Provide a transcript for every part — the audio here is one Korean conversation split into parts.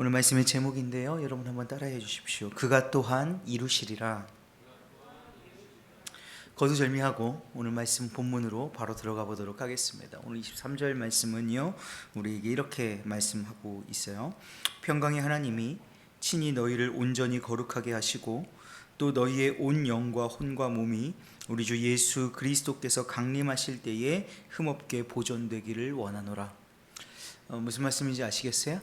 오늘 말씀의 제목인데요. 여러분 한번 따라해 주십시오. 그가 또한 이루시리라. 거두절미하고 오늘 말씀 본문으로 바로 들어가 보도록 하겠습니다. 오늘 23절 말씀은요. 우리에게 이렇게 말씀하고 있어요. 평강의 하나님이 친히 너희를 온전히 거룩하게 하시고 또 너희의 온 영과 혼과 몸이 우리 주 예수 그리스도께서 강림하실 때에 흠없게 보존되기를 원하노라. 어, 무슨 말씀인지 아시겠어요?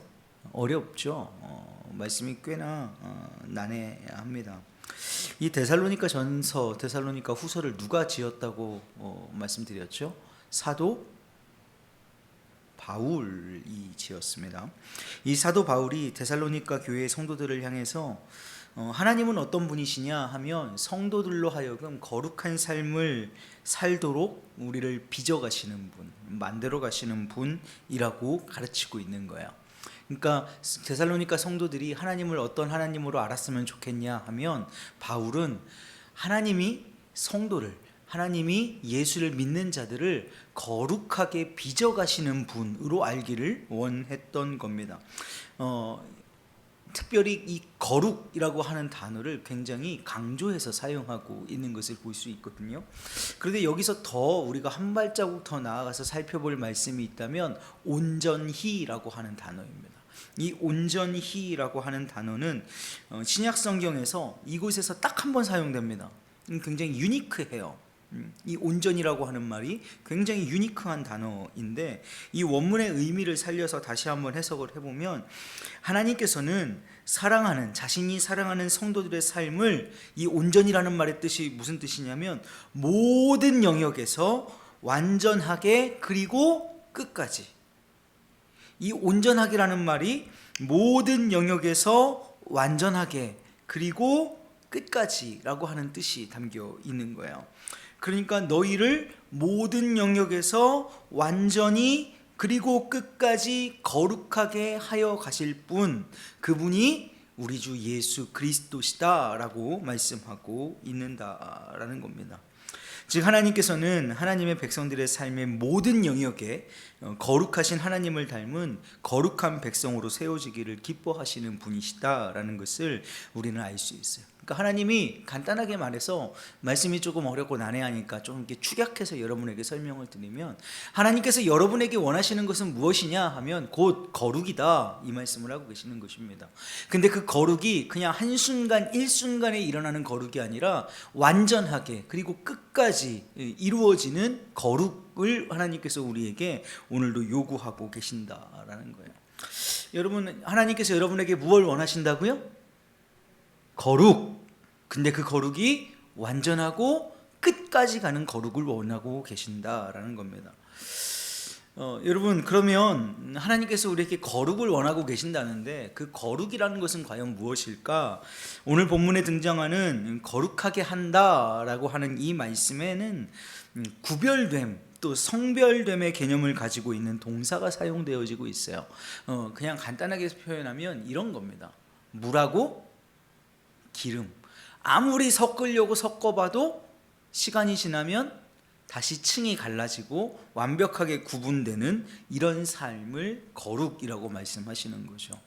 어렵죠. 어, 말씀이 꽤나 어, 난해합니다. 이 데살로니가 전서, 데살로니가 후서를 누가 지었다고 어, 말씀드렸죠? 사도 바울이 지었습니다. 이 사도 바울이 데살로니가 교회의 성도들을 향해서 어, 하나님은 어떤 분이시냐 하면 성도들로 하여금 거룩한 삶을 살도록 우리를 빚어 가시는 분, 만들어 가시는 분이라고 가르치고 있는 거예요. 그러니까 데살로니가 성도들이 하나님을 어떤 하나님으로 알았으면 좋겠냐 하면 바울은 하나님이 성도를 하나님이 예수를 믿는 자들을 거룩하게 빚어가시는 분으로 알기를 원했던 겁니다. 어, 특별히 이 거룩이라고 하는 단어를 굉장히 강조해서 사용하고 있는 것을 볼 수 있거든요. 그런데 여기서 더 우리가 한 발자국 더 나아가서 살펴볼 말씀이 있다면 온전히라고 하는 단어입니다. 이 온전히라고 하는 단어는 어, 신약 성경에서 이곳에서 딱 한 번 사용됩니다. 음, 굉장히 유니크해요. 음, 이 온전이라고 하는 말이 굉장히 유니크한 단어인데 이 원문의 의미를 살려서 다시 한번 해석을 해보면 하나님께서는 사랑하는 자신이 사랑하는 성도들의 삶을 이 온전이라는 말의 뜻이 무슨 뜻이냐면 모든 영역에서 완전하게 그리고 끝까지 이 온전하게라는 말이 모든 영역에서 완전하게 그리고 끝까지라고 하는 뜻이 담겨 있는 거예요. 그러니까 너희를 모든 영역에서 완전히 그리고 끝까지 거룩하게 하여 가실 분 그분이 우리 주 예수 그리스도시다라고 말씀하고 있는다라는 겁니다. 즉 하나님께서는 하나님의 백성들의 삶의 모든 영역에 어, 거룩하신 하나님을 닮은 거룩한 백성으로 세워지기를 기뻐하시는 분이시다라는 것을 우리는 알 수 있어요. 그러니까 하나님이 간단하게 말해서 말씀이 조금 어렵고 난해하니까 좀 이렇게 축약해서 여러분에게 설명을 드리면 하나님께서 여러분에게 원하시는 것은 무엇이냐 하면 곧 거룩이다 이 말씀을 하고 계시는 것입니다. 근데 그 거룩이 그냥 한순간 일순간에 일어나는 거룩이 아니라 완전하게 그리고 끝까지 이루어지는 거룩을 하나님께서 우리에게 오늘도 요구하고 계신다라는 거예요. 여러분 하나님께서 여러분에게 무엇을 원하신다고요? 거룩. 근데 그 거룩이 완전하고 끝까지 가는 거룩을 원하고 계신다라는 겁니다. 어, 여러분 그러면 하나님께서 우리에게 거룩을 원하고 계신다는데 그 거룩이라는 것은 과연 무엇일까? 오늘 본문에 등장하는 거룩하게 한다라고 하는 이 말씀에는 음, 구별됨 또 성별됨의 개념을 가지고 있는 동사가 사용되어지고 있어요. 어, 그냥 간단하게 표현하면 이런 겁니다. 물하고 기름. 아무리 섞으려고 섞어봐도 시간이 지나면 다시 층이 갈라지고 완벽하게 구분되는 이런 삶을 거룩이라고 말씀하시는 거죠.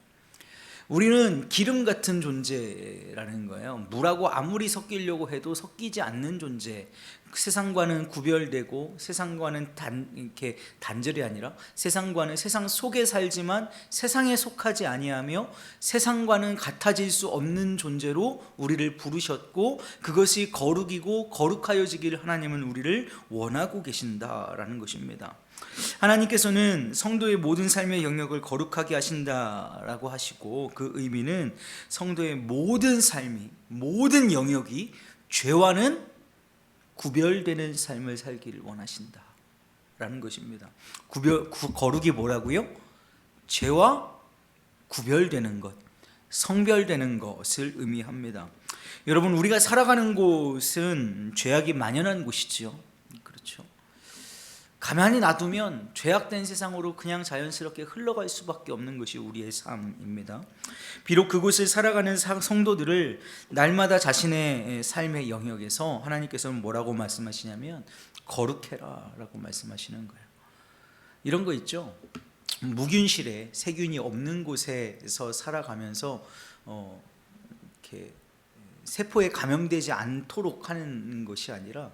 우리는 기름 같은 존재라는 거예요. 물하고 아무리 섞이려고 해도 섞이지 않는 존재. 세상과는 구별되고 세상과는 단 이렇게 단절이 아니라 세상과는 세상 속에 살지만 세상에 속하지 아니하며 세상과는 같아질 수 없는 존재로 우리를 부르셨고 그것이 거룩이고 거룩하여지기를 하나님은 우리를 원하고 계신다라는 것입니다. 하나님께서는 성도의 모든 삶의 영역을 거룩하게 하신다라고 하시고 그 의미는 성도의 모든 삶이 모든 영역이 죄와는 구별되는 삶을 살기를 원하신다라는 것입니다. 구별 구, 거룩이 뭐라고요? 죄와 구별되는 것, 성별되는 것을 의미합니다. 여러분 우리가 살아가는 곳은 죄악이 만연한 곳이지요. 가만히 놔두면 죄악된 세상으로 그냥 자연스럽게 흘러갈 수밖에 없는 것이 우리의 삶입니다. 비록 그곳을 살아가는 성도들을 날마다 자신의 삶의 영역에서 하나님께서는 뭐라고 말씀하시냐면 거룩해라라고 말씀하시는 거예요. 이런 거 있죠. 무균실에 세균이 없는 곳에서 살아가면서 어, 이렇게 세포에 감염되지 않도록 하는 것이 아니라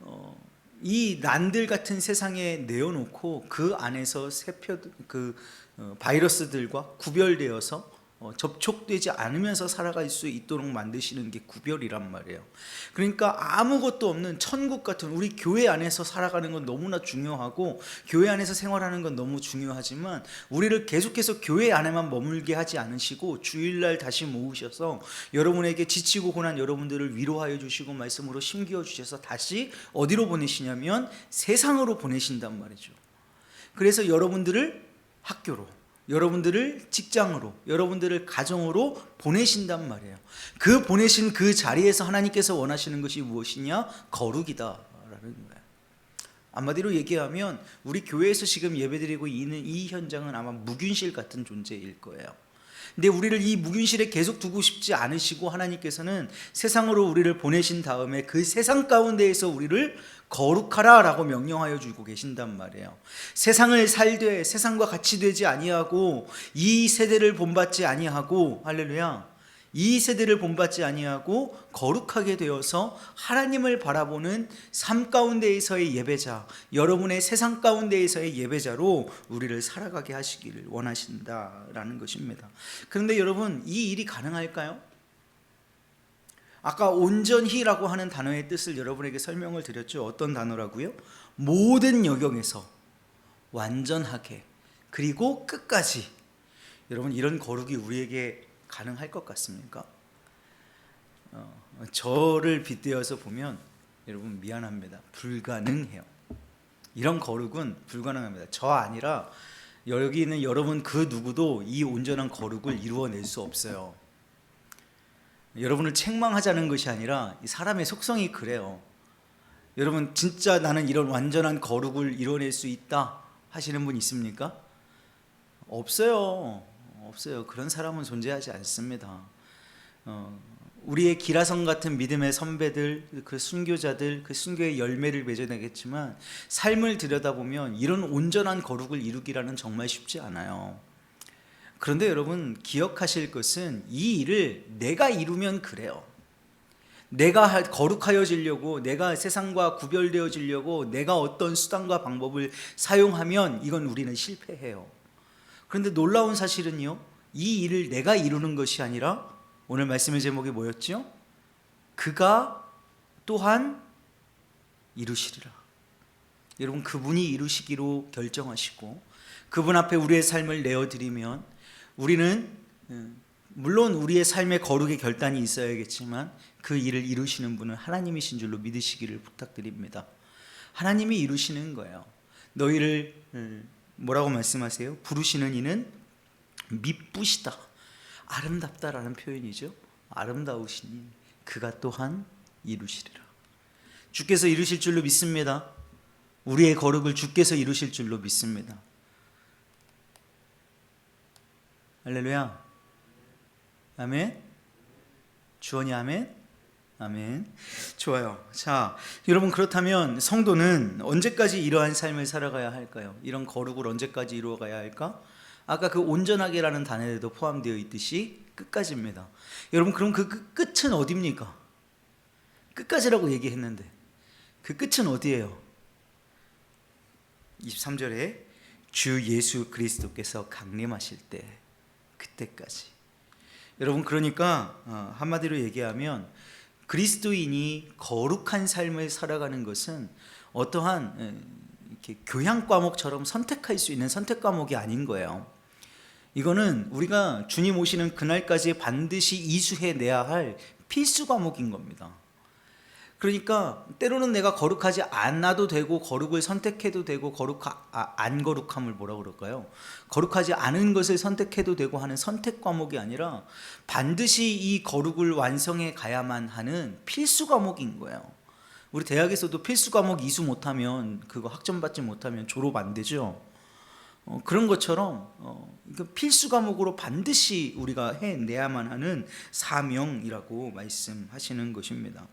어, 이 난들 같은 세상에 내어놓고 그 안에서 세포 그 어, 바이러스들과 구별되어서 어, 접촉되지 않으면서 살아갈 수 있도록 만드시는 게 구별이란 말이에요. 그러니까 아무것도 없는 천국 같은 우리 교회 안에서 살아가는 건 너무나 중요하고 교회 안에서 생활하는 건 너무 중요하지만 우리를 계속해서 교회 안에만 머물게 하지 않으시고 주일날 다시 모으셔서 여러분에게 지치고 고난 여러분들을 위로하여 주시고 말씀으로 심기어 주셔서 다시 어디로 보내시냐면 세상으로 보내신단 말이죠. 그래서 여러분들을 학교로 여러분들을 직장으로, 여러분들을 가정으로 보내신단 말이에요. 그 보내신 그 자리에서 하나님께서 원하시는 것이 무엇이냐? 거룩이다라는 거예요. 한마디로 얘기하면 우리 교회에서 지금 예배드리고 있는 이 현장은 아마 무균실 같은 존재일 거예요. 근데 우리를 이 무균실에 계속 두고 싶지 않으시고 하나님께서는 세상으로 우리를 보내신 다음에 그 세상 가운데에서 우리를 거룩하라라고 명령하여 주고 계신단 말이에요. 세상을 살되 세상과 같이 되지 아니하고 이 세대를 본받지 아니하고 할렐루야. 이 세대를 본받지 아니하고 거룩하게 되어서 하나님을 바라보는 삶 가운데에서의 예배자, 여러분의 세상 가운데에서의 예배자로 우리를 살아가게 하시기를 원하신다라는 것입니다. 그런데 여러분, 이 일이 가능할까요? 아까 온전히라고 하는 단어의 뜻을 여러분에게 설명을 드렸죠. 어떤 단어라고요? 모든 영역에서 완전하게 그리고 끝까지 여러분 이런 거룩이 우리에게 가능할 것 같습니까? 어, 저를 빗대어서 보면 여러분 미안합니다. 불가능해요. 이런 거룩은 불가능합니다. 저 아니라 여기 있는 여러분 그 누구도 이 온전한 거룩을 이루어낼 수 없어요. 여러분을 책망하자는 것이 아니라 사람의 속성이 그래요. 여러분 진짜 나는 이런 완전한 거룩을 이뤄낼 수 있다 하시는 분 있습니까? 없어요. 없어요. 그런 사람은 존재하지 않습니다. 어, 우리의 기라성 같은 믿음의 선배들, 그 순교자들, 그 순교의 열매를 맺어내겠지만 삶을 들여다보면 이런 온전한 거룩을 이루기라는 정말 쉽지 않아요. 그런데 여러분 기억하실 것은 이 일을 내가 이루면 그래요. 내가 거룩하여지려고 내가 세상과 구별되어지려고 내가 어떤 수단과 방법을 사용하면 이건 우리는 실패해요. 그런데 놀라운 사실은요. 이 일을 내가 이루는 것이 아니라 오늘 말씀의 제목이 뭐였죠? 그가 또한 이루시리라. 여러분 그분이 이루시기로 결정하시고 그분 앞에 우리의 삶을 내어 드리면 우리는 음, 물론 우리의 삶의 거룩의 결단이 있어야겠지만 그 일을 이루시는 분은 하나님이신 줄로 믿으시기를 부탁드립니다. 하나님이 이루시는 거예요. 너희를 음, 뭐라고 말씀하세요? 부르시는 이는 미쁘시다. 아름답다라는 표현이죠. 아름다우시니 그가 또한 이루시리라. 주께서 이루실 줄로 믿습니다. 우리의 거룩을 주께서 이루실 줄로 믿습니다. 할렐루야. 아멘. 주원이 아멘. 아멘. 좋아요. 자, 여러분 그렇다면 성도는 언제까지 이러한 삶을 살아가야 할까요? 이런 거룩을 언제까지 이루어가야 할까? 아까 그 온전하게라는 단어에도 포함되어 있듯이 끝까지입니다. 여러분 그럼 그 끝은 어디입니까? 끝까지라고 얘기했는데 그 끝은 어디예요? 23절에 주 예수 그리스도께서 강림하실 때 그때까지. 여러분 그러니까 어, 한마디로 얘기하면 그리스도인이 거룩한 삶을 살아가는 것은 어떠한 이렇게 교양 과목처럼 선택할 수 있는 선택 과목이 아닌 거예요. 이거는 우리가 주님 오시는 그날까지 반드시 이수해 내야 할 필수 과목인 겁니다. 그러니까 때로는 내가 거룩하지 않아도 되고 거룩을 선택해도 되고 거룩 아, 안 거룩함을 뭐라 그럴까요? 거룩하지 않은 것을 선택해도 되고 하는 선택 과목이 아니라 반드시 이 거룩을 완성해 가야만 하는 필수 과목인 거예요. 우리 대학에서도 필수 과목 이수 못하면 그거 학점 받지 못하면 졸업 안 되죠. 어, 그런 것처럼 어, 필수 과목으로 반드시 우리가 해내야만 하는 사명이라고 말씀하시는 것입니다.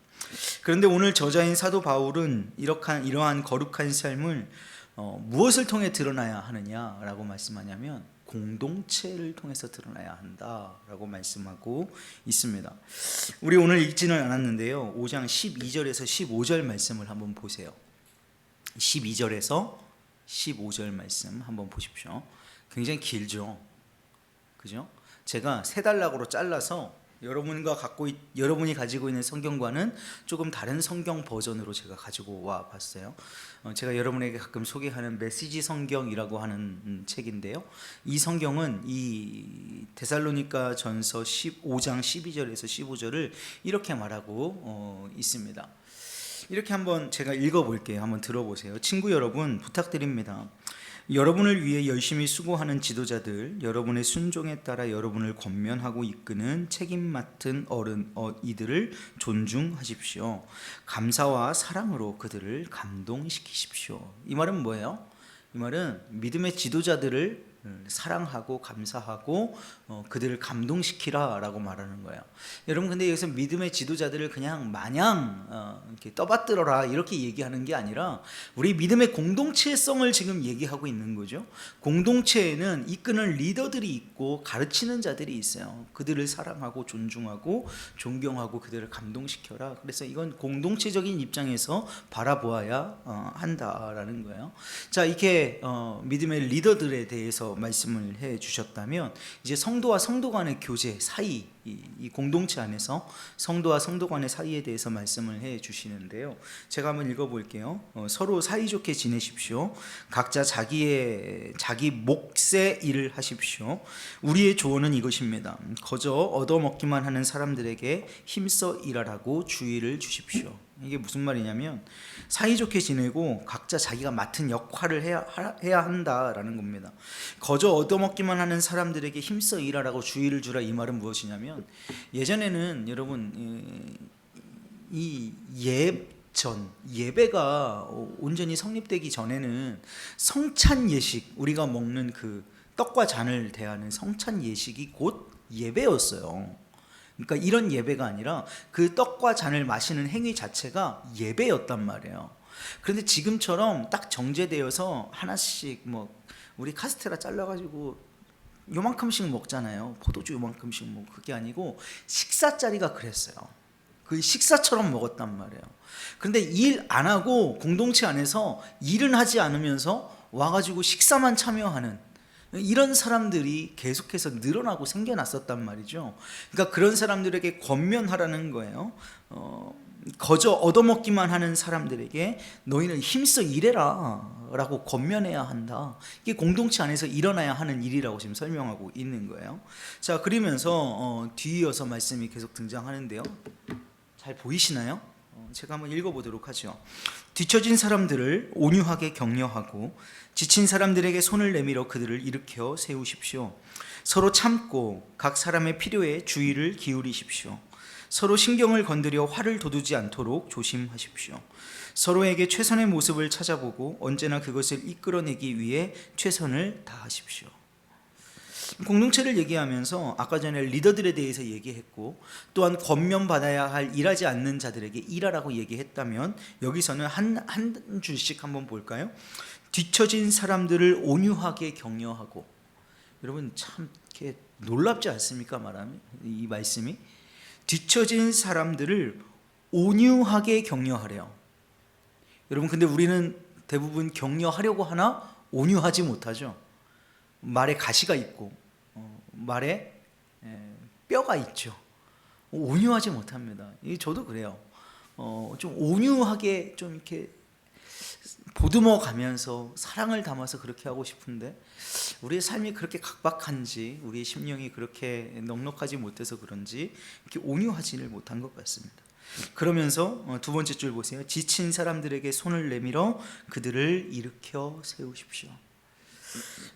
그런데 오늘 저자인 사도 바울은 이러한, 이러한 거룩한 삶을 어, 무엇을 통해 드러나야 하느냐라고 말씀하냐면 공동체를 통해서 드러나야 한다라고 말씀하고 있습니다. 우리 오늘 읽지는 않았는데요. 5장 12절에서 15절 말씀을 한번 보세요. 12절에서 15절 말씀 한번 보십시오. 굉장히 길죠. 그죠? 제가 세 단락으로 잘라서 여러분과 갖고 있, 여러분이 가지고 있는 성경과는 조금 다른 성경 버전으로 제가 가지고 와 봤어요. 어, 제가 여러분에게 가끔 소개하는 메시지 성경이라고 하는 음, 책인데요. 이 성경은 이 데살로니가 전서 15장 12절에서 15절을 이렇게 말하고 어, 있습니다. 이렇게 한번 제가 읽어 볼게요. 한번 들어보세요. 친구 여러분 부탁드립니다. 여러분을 위해 열심히 수고하는 지도자들, 여러분의 순종에 따라 여러분을 권면하고 이끄는 책임 맡은 어른 어, 이들을 존중하십시오. 감사와 사랑으로 그들을 감동시키십시오. 이 말은 뭐예요? 이 말은 믿음의 지도자들을 사랑하고 감사하고 어, 그들을 감동시키라라고 말하는 거예요. 여러분 근데 여기서 믿음의 지도자들을 그냥 마냥 어, 이렇게 떠받들어라 이렇게 얘기하는 게 아니라 우리 믿음의 공동체성을 지금 얘기하고 있는 거죠. 공동체에는 이끄는 리더들이 있고 가르치는 자들이 있어요. 그들을 사랑하고 존중하고 존경하고 그들을 감동시켜라. 그래서 이건 공동체적인 입장에서 바라보아야 어, 한다라는 거예요. 자 이렇게 어, 믿음의 리더들에 대해서 말씀을 해 주셨다면 이제 성도와 성도 간의 교제 사이 이, 이 공동체 안에서 성도와 성도 간의 사이에 대해서 말씀을 해 주시는데요. 제가 한번 읽어 볼게요. 어, 서로 사이좋게 지내십시오. 각자 자기의 자기 몫의 일을 하십시오. 우리의 조언은 이것입니다. 거저 얻어먹기만 하는 사람들에게 힘써 일하라고 주의를 주십시오. 이게 무슨 말이냐면 사이좋게 지내고 각자 자기가 맡은 역할을 해야, 하- 해야 한다라는 겁니다. 거저 얻어먹기만 하는 사람들에게 힘써 일하라고 주의를 주라 이 말은 무엇이냐면 예전에는 여러분 이 예전 예배가 온전히 성립되기 전에는 성찬 예식 우리가 먹는 그 떡과 잔을 대하는 성찬 예식이 곧 예배였어요. 그러니까 이런 예배가 아니라 그 떡과 잔을 마시는 행위 자체가 예배였단 말이에요. 그런데 지금처럼 딱 정제되어서 하나씩 뭐 우리 카스테라 잘라가지고 요만큼씩 먹잖아요. 포도주 요만큼씩 먹 그게 아니고 식사 자리가 그랬어요. 그 식사처럼 먹었단 말이에요. 그런데 일 안 하고 공동체 안에서 일은 하지 않으면서 와가지고 식사만 참여하는 이런 사람들이 계속해서 늘어나고 생겨났었단 말이죠. 그러니까 그런 사람들에게 권면하라는 거예요. 어, 거저 얻어먹기만 하는 사람들에게 너희는 힘써 일해라 라고 권면해야 한다. 이게 공동체 안에서 일어나야 하는 일이라고 지금 설명하고 있는 거예요. 자 그러면서 어, 뒤이어서 말씀이 계속 등장하는데요. 잘 보이시나요? 어, 제가 한번 읽어보도록 하죠. 뒤처진 사람들을 온유하게 격려하고 지친 사람들에게 손을 내밀어 그들을 일으켜 세우십시오. 서로 참고 각 사람의 필요에 주의를 기울이십시오. 서로 신경을 건드려 화를 돋우지 않도록 조심하십시오. 서로에게 최선의 모습을 찾아보고 언제나 그것을 이끌어내기 위해 최선을 다하십시오. 공동체를 얘기하면서 아까 전에 리더들에 대해서 얘기했고 또한 권면받아야 할 일하지 않는 자들에게 일하라고 얘기했다면 여기서는 한, 한 줄씩 한번 볼까요? 뒤처진 사람들을 온유하게 격려하고 여러분 참 이렇게 놀랍지 않습니까 말하면 이 말씀이 뒤처진 사람들을 온유하게 격려하래요. 여러분 근데 우리는 대부분 격려하려고 하나 온유하지 못하죠. 말에 가시가 있고 어, 말에 에, 뼈가 있죠. 온유하지 못합니다. 이 저도 그래요. 어, 좀 온유하게 좀 이렇게 보듬어 가면서 사랑을 담아서 그렇게 하고 싶은데 우리의 삶이 그렇게 각박한지 우리의 심령이 그렇게 넉넉하지 못해서 그런지 이렇게 온유하지를 못한 것 같습니다. 그러면서 어, 두 번째 줄 보세요. 지친 사람들에게 손을 내밀어 그들을 일으켜 세우십시오.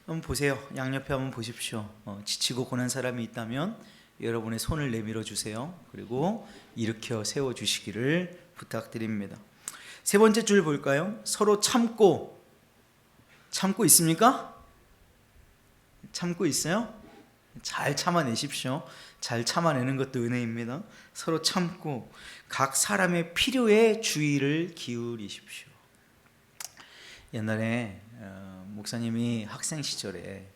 한번 보세요. 양옆에 한번 보십시오. 어, 지치고 고난 사람이 있다면 여러분의 손을 내밀어 주세요. 그리고 일으켜 세워 주시기를 부탁드립니다. 세 번째 줄 볼까요? 서로 참고 참고 있습니까? 참고 있어요? 잘 참아내십시오. 잘 참아내는 것도 은혜입니다. 서로 참고 각 사람의 필요에 주의를 기울이십시오. 옛날에 어, 목사님이 학생 시절에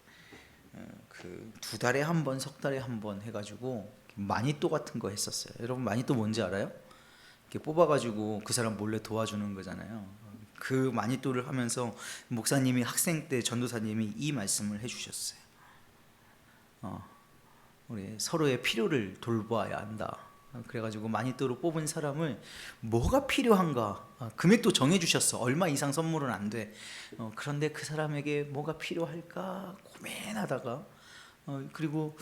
어, 그두 달에 한 번, 석 달에 한 번 해가지고 마니또 같은 거 했었어요. 여러분 마니또 뭔지 알아요? 이렇게 뽑아가지고 그 사람 몰래 도와주는 거잖아요. 그 마니또를 하면서 목사님이 학생 때 전도사님이 이 말씀을 해주셨어요. 어, 우리 서로의 필요를 돌봐야 한다. 어, 그래가지고 마니또로 뽑은 사람을 뭐가 필요한가 아, 금액도 정해주셨어. 얼마 이상 선물은 안 돼. 어, 그런데 그 사람에게 뭐가 필요할까 고민하다가 어, 그리고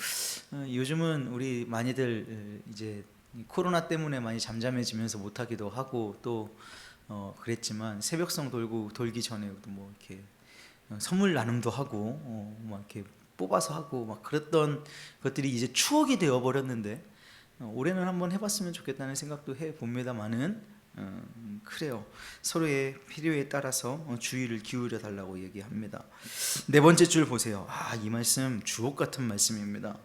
어, 요즘은 우리 많이들 어, 이제 이 코로나 때문에 많이 잠잠해지면서 못하기도 하고 또 어, 그랬지만 새벽성 돌고 돌기 전에도 뭐 이렇게 어, 선물 나눔도 하고 어, 막 이렇게 뽑아서 하고 막 그랬던 것들이 이제 추억이 되어 버렸는데 어, 올해는 한번 해봤으면 좋겠다는 생각도 해 봅니다만은 어, 그래요 서로의 필요에 따라서 어, 주의를 기울여 달라고 얘기합니다. 네 번째 줄 보세요. 아 이 말씀 주옥 같은 말씀입니다.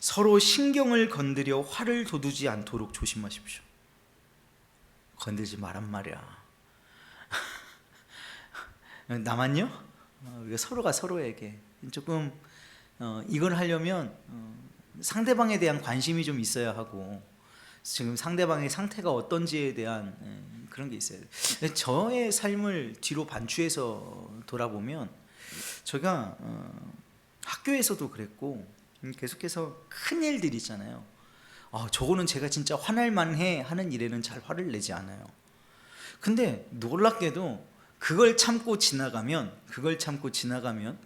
서로 신경을 건드려 화를 돋우지 않도록 조심하십시오. 건들지 말란 말이야. 나만요? 어, 이거 서로가 서로에게 조금 어, 이걸 하려면 어, 상대방에 대한 관심이 좀 있어야 하고 지금 상대방의 상태가 어떤지에 대한 예, 그런 게 있어야 돼. 저의 삶을 뒤로 반추해서 돌아보면 제가 어, 학교에서도 그랬고 음, 계속해서 큰 일들 있잖아요. 아, 저거는 제가 진짜 화날 만해 하는 일에는 잘 화를 내지 않아요. 근데 놀랍게도 그걸 참고 지나가면 그걸 참고 지나가면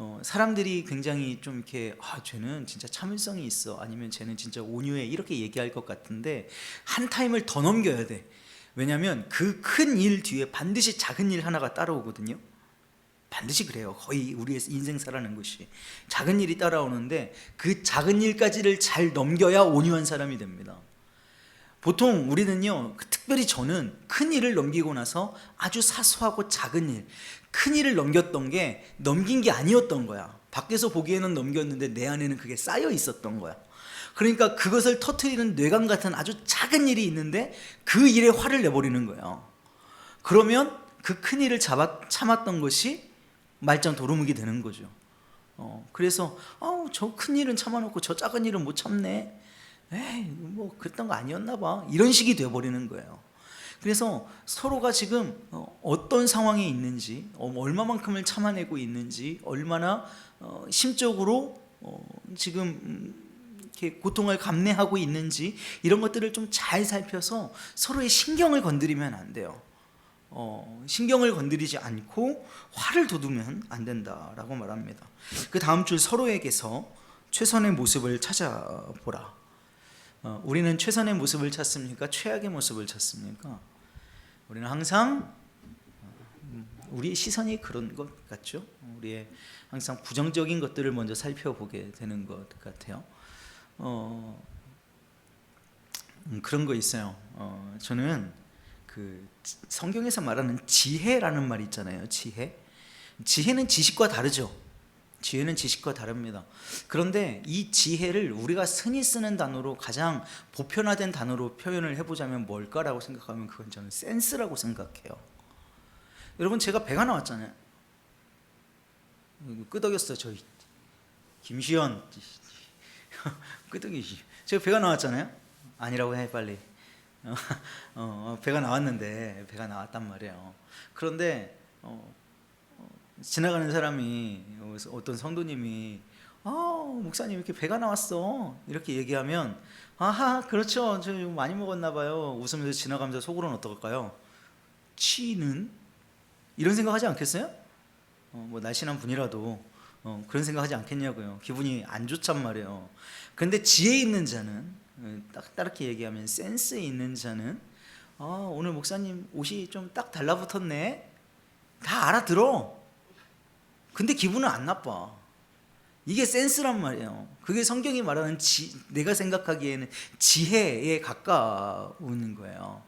어, 사람들이 굉장히 좀 이렇게 아 쟤는 진짜 참을성이 있어. 아니면 쟤는 진짜 온유해. 이렇게 얘기할 것 같은데 한 타임을 더 넘겨야 돼. 왜냐하면 그 큰 일 뒤에 반드시 작은 일 하나가 따라오거든요. 반드시 그래요. 거의 우리의 인생 살아가는 것이. 작은 일이 따라오는데 그 작은 일까지를 잘 넘겨야 온유한 사람이 됩니다. 보통 우리는요, 그 특별히 저는 큰 일을 넘기고 나서 아주 사소하고 작은 일, 큰 일을 넘겼던 게 넘긴 게 아니었던 거야. 밖에서 보기에는 넘겼는데 내 안에는 그게 쌓여 있었던 거야. 그러니까 그것을 터트리는 뇌강 같은 아주 작은 일이 있는데 그 일에 화를 내버리는 거예요. 그러면 그 큰 일을 잡아, 참았던 것이 말짱 도루묵이 되는 거죠. 어, 그래서 아우 저 큰 일은 참아놓고 저 작은 일은 못 참네. 에이 뭐 그랬던 거 아니었나 봐 이런 식이 되어버리는 거예요 그래서 서로가 지금 어, 어떤 상황에 있는지 어, 얼마만큼을 참아내고 있는지 얼마나 어, 심적으로 어, 지금 음, 이렇게 고통을 감내하고 있는지 이런 것들을 좀 잘 살펴서 서로의 신경을 건드리면 안 돼요. 어, 신경을 건드리지 않고 화를 돋우면 안 된다라고 말합니다. 그 다음 줄 서로에게서 최선의 모습을 찾아보라 어, 우리는 최선의 모습을 찾습니까? 최악의 모습을 찾습니까? 우리는 항상 어, 우리의 시선이 그런 것 같죠. 우리의 항상 부정적인 것들을 먼저 살펴보게 되는 것 같아요. 어, 음, 그런 거 있어요. 어, 저는 그 성경에서 말하는 지혜라는 말 있잖아요. 지혜. 지혜는 지식과 다르죠. 지혜는 지식과 다릅니다. 그런데 이 지혜를 우리가 흔히 쓰는 단어로 가장 보편화된 단어로 표현을 해보자면 뭘까라고 생각하면 그건 저는 센스라고 생각해요. 여러분 제가 배가 나왔잖아요. 끄덕였어요 저희 김시현 끄덕이지. 제가 배가 나왔잖아요. 아니라고 해 빨리. 어, 어, 배가 나왔는데 배가 나왔단 말이에요. 그런데 어, 지나가는 사람이 어떤 성도님이 아 목사님 이렇게 배가 나왔어. 이렇게 얘기하면 아하 그렇죠. 저 많이 먹었나 봐요. 웃으면서 지나가면서 속으로는 어떨까요? 치는? 이런 생각하지 않겠어요? 어, 뭐 날씬한 분이라도 어, 그런 생각하지 않겠냐고요. 기분이 안 좋단 말이에요. 근데 지혜 있는 자는 어, 딱 따르게 얘기하면 센스 있는 자는 아 오늘 목사님 옷이 좀 딱 달라붙었네. 다 알아들어 근데 기분은 안 나빠. 이게 센스란 말이에요. 그게 성경이 말하는 지, 내가 생각하기에는 지혜에 가까운 거예요.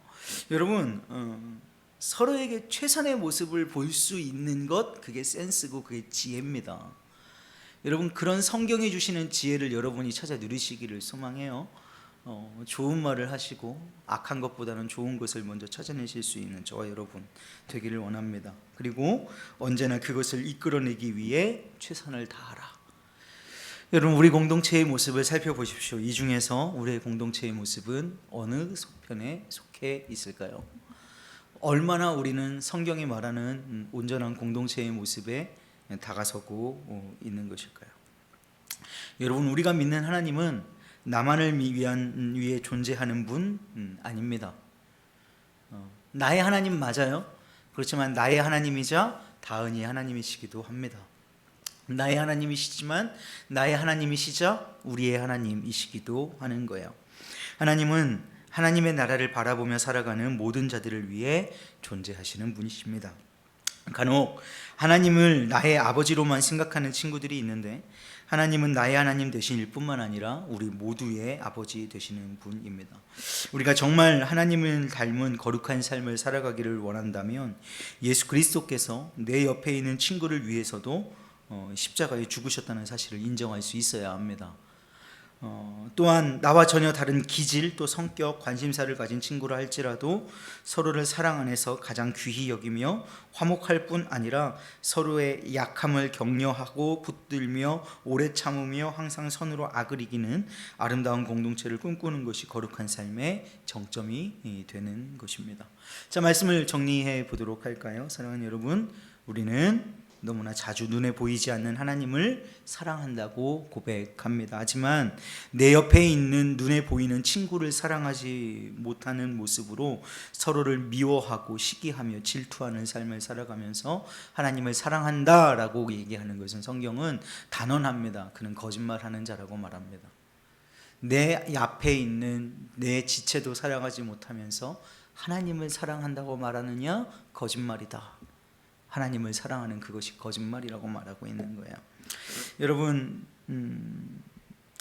여러분 어, 서로에게 최선의 모습을 볼 수 있는 것 그게 센스고 그게 지혜입니다. 여러분 그런 성경이 주시는 지혜를 여러분이 찾아 누리시기를 소망해요. 어, 좋은 말을 하시고 악한 것보다는 좋은 것을 먼저 찾아내실 수 있는 저와 여러분 되기를 원합니다. 그리고 언제나 그것을 이끌어내기 위해 최선을 다하라. 여러분 우리 공동체의 모습을 살펴보십시오. 이 중에서 우리의 공동체의 모습은 어느 속편에 속해 있을까요? 얼마나 우리는 성경이 말하는 음, 온전한 공동체의 모습에 다가서고 어, 있는 것일까요? 여러분 우리가 믿는 하나님은 나만을 위한 음, 위해 존재하는 분 음, 아닙니다. 어, 나의 하나님 맞아요. 그렇지만 나의 하나님이자 다은이의 하나님이시기도 합니다. 나의 하나님이시지만 나의 하나님이시자 우리의 하나님이시기도 하는 거예요. 하나님은 하나님의 나라를 바라보며 살아가는 모든 자들을 위해 존재하시는 분이십니다. 간혹 하나님을 나의 아버지로만 생각하는 친구들이 있는데 하나님은 나의 하나님 되신일 뿐만 아니라 우리 모두의 아버지 되시는 분입니다. 우리가 정말 하나님을 닮은 거룩한 삶을 살아가기를 원한다면 예수 그리스도께서 내 옆에 있는 친구를 위해서도 어, 십자가에 죽으셨다는 사실을 인정할 수 있어야 합니다. 어, 또한 나와 전혀 다른 기질 또 성격 관심사를 가진 친구라 할지라도 서로를 사랑 안에서 가장 귀히 여기며 화목할 뿐 아니라 서로의 약함을 격려하고 붙들며 오래 참으며 항상 선으로 악을 이기는 아름다운 공동체를 꿈꾸는 것이 거룩한 삶의 정점이 되는 것입니다. 자 말씀을 정리해 보도록 할까요? 사랑하는 여러분, 우리는 너무나 자주 눈에 보이지 않는 하나님을 사랑한다고 고백합니다. 하지만 내 옆에 있는 눈에 보이는 친구를 사랑하지 못하는 모습으로 서로를 미워하고 시기하며 질투하는 삶을 살아가면서 하나님을 사랑한다라고 얘기하는 것은 성경은 단언합니다. 그는 거짓말하는 자라고 말합니다. 내 앞에 있는 내 지체도 사랑하지 못하면서 하나님을 사랑한다고 말하느냐 거짓말이다. 하나님을 사랑하는 그것이 거짓말이라고 말하고 있는 거예요. 여러분, 음,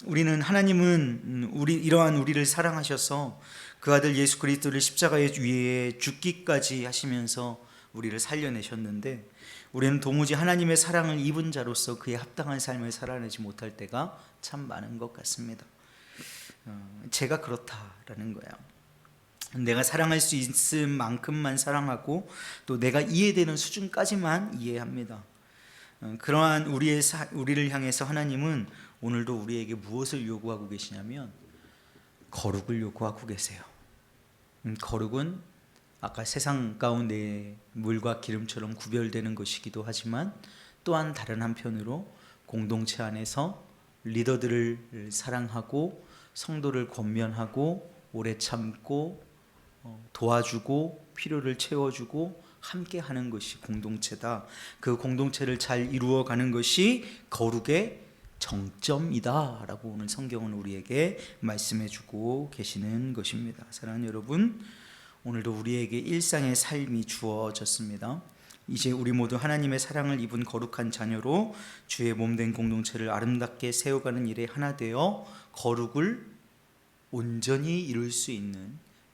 우리는 하나님은 음, 우리 이러한 우리를 사랑하셔서 그 아들 예수 그리스도를 십자가에 위에 죽기까지 하시면서 우리를 살려내셨는데 우리는 도무지 하나님의 사랑을 입은 자로서 그에 합당한 삶을 살아내지 못할 때가 참 많은 것 같습니다. 어, 제가 그렇다라는 거예요. 내가 사랑할 수 있을 만큼만 사랑하고 또 내가 이해되는 수준까지만 이해합니다. 어, 그러한 우리의 사, 우리를 향해서 하나님은 오늘도 우리에게 무엇을 요구하고 계시냐면 거룩을 요구하고 계세요. 음, 거룩은 아까 세상 가운데 물과 기름처럼 구별되는 것이기도 하지만 또한 다른 한편으로 공동체 안에서 리더들을 사랑하고 성도를 권면하고 오래 참고 어, 도와주고 필요를 채워주고 함께 하는 것이 공동체다. 그 공동체를 잘 이루어 가는 것이 거룩의 정점이다라고 오늘 성경은 우리에게 말씀해 주고 계시는 것입니다. 사랑하는 여러분, 오늘도 우리에게 일상의 삶이 주어졌습니다. 이제 우리 모두 하나님의 사랑을 입은 거룩한 자녀로 주의 몸된 공동체를 아름답게 세워가는 일에 하나 되어 거룩을 온전히 이룰 수 있는